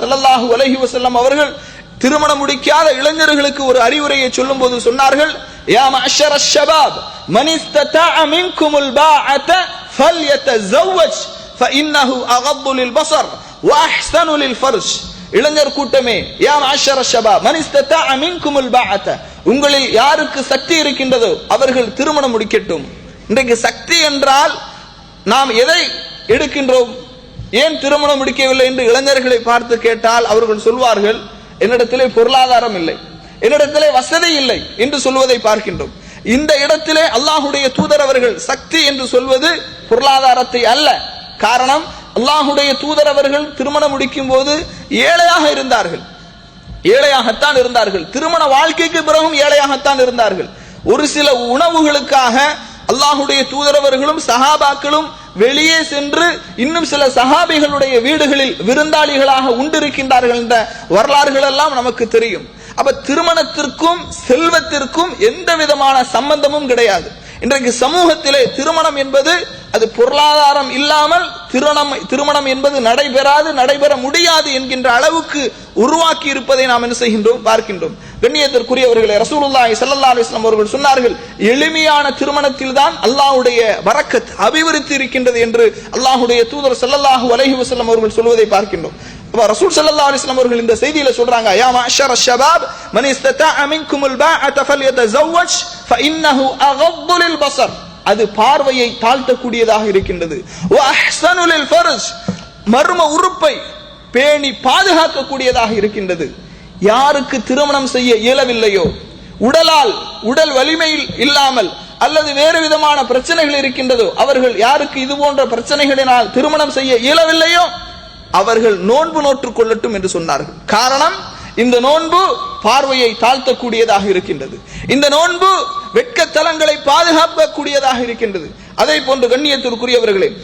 ஸல்லல்லாஹு அலஹி வசல்லம் அவர்கள் திருமணம் முடிக்காத இளைஞர்களுக்கு ஒரு அறிவுரையை சொல்லும்போது சொன்னார்கள் யா ஷபாப் மின்குமுல் பாஅத ஃபஇன்னஹு வஅஹ்ஸனு இளைஞர் கூட்டமே யா ஷபாப் மின்குமுல் பாஅத உங்களில் யாருக்கு சக்தி இருக்கின்றதோ அவர்கள் திருமணம் முடிக்கட்டும். இன்றைக்கு சக்தி என்றால் நாம் எதை எடுக்கின்றோம்? ஏன் திருமணம் முடிக்கவில்லை என்று இளைஞர்களை பார்த்து கேட்டால் அவர்கள் சொல்வார்கள் என்னிடத்திலே பொருளாதாரம் இல்லை என்னிடத்திலே வசதி இல்லை என்று சொல்வதை பார்க்கின்றோம். இந்த இடத்திலே அல்லாஹுடைய தூதர் அவர்கள் சக்தி என்று சொல்வது பொருளாதாரத்தை அல்ல. காரணம் அல்லாஹுடைய தூதர் அவர்கள் திருமணம் முடிக்கும் போது ஏழையாக இருந்தார்கள். ஏழையாகத்தான் இருந்தார்கள். திருமண வாழ்க்கைக்கு பிறகும் ஏழையாகத்தான் இருந்தார்கள். ஒரு சில உணவுகளுக்காக அல்லாஹுடைய தூதரவர்களும் சஹாபாக்களும் வெளியே சென்று இன்னும் சில சஹாபிகளுடைய வீடுகளில் விருந்தாளிகளாக உண்டிருக்கின்றார்கள் என்ற வரலாறுகள் எல்லாம் நமக்கு தெரியும். அப்ப திருமணத்திற்கும் செல்வத்திற்கும் எந்த விதமான சம்பந்தமும் கிடையாது. இன்றைக்கு சமூகத்திலே திருமணம் என்பது அது பொருளாதாரம் இல்லாமல் திருமணம் திருமணம் என்பது நடைபெறாது நடைபெற முடியாது என்கின்ற அளவுக்கு உருவாக்கி இருப்பதை நாம் என்ன செய்கின்றோம் பார்க்கின்றோம். கண்ணியத்திற்குரியவர்களை ரசூலுல்லாஹி ஸல்லல்லாஹு அலிஸ்லாம் அவர்கள் சொன்னார்கள் எளிமையான திருமணத்தில் தான் அல்லாஹ்வுடைய வரக்கத் அபிவிருத்தி இருக்கின்றது என்று அல்லாஹுடைய தூதர் சல்லல்லாஹு அலஹி வசல்லம் அவர்கள் சொல்வதை பார்க்கின்றோம். அப்ப ரசூல் சல்லா அலிஸ்லாம் அவர்கள் இந்த செய்தியில சொல்றாங்க யா மாஷர் ஷபாப் மன் இஸ்ததஅ மின்குமுல் பாஅத ஃபல்யதஸவ்வஜ் ஃபஇன்னஹு அகத்து பசர் அது பார்வையை தாழ்த்தக்கூடியதாக இருக்கின்றது. மர்ம உறுப்பை பேணி பாதுகாக்கக்கூடியதாக இருக்கின்றது. யாருக்கு திருமணம் செய்ய இயலவில்லையோ உடலால் உடல் வலிமையில் இல்லாமல் அல்லது வேறு விதமான பிரச்சனைகள் இருக்கின்றதோ அவர்கள் யாருக்கு இது போன்ற பிரச்சனைகளினால் திருமணம் செய்ய இயலவில்லையோ அவர்கள் நோன்பு நோற்றுக் கொள்ளட்டும் என்று சொன்னார்கள். காரணம் இந்த நோன்பு பார்வையை தாழ்த்தக்கூடியதாக இருக்கின்றது. இந்த நோன்பு வெட்கத்தலங்களை பாதுகாக்கக்கூடியதாக இருக்கின்றது. அதை போன்று கண்ணியத்திற்குரியவர்களே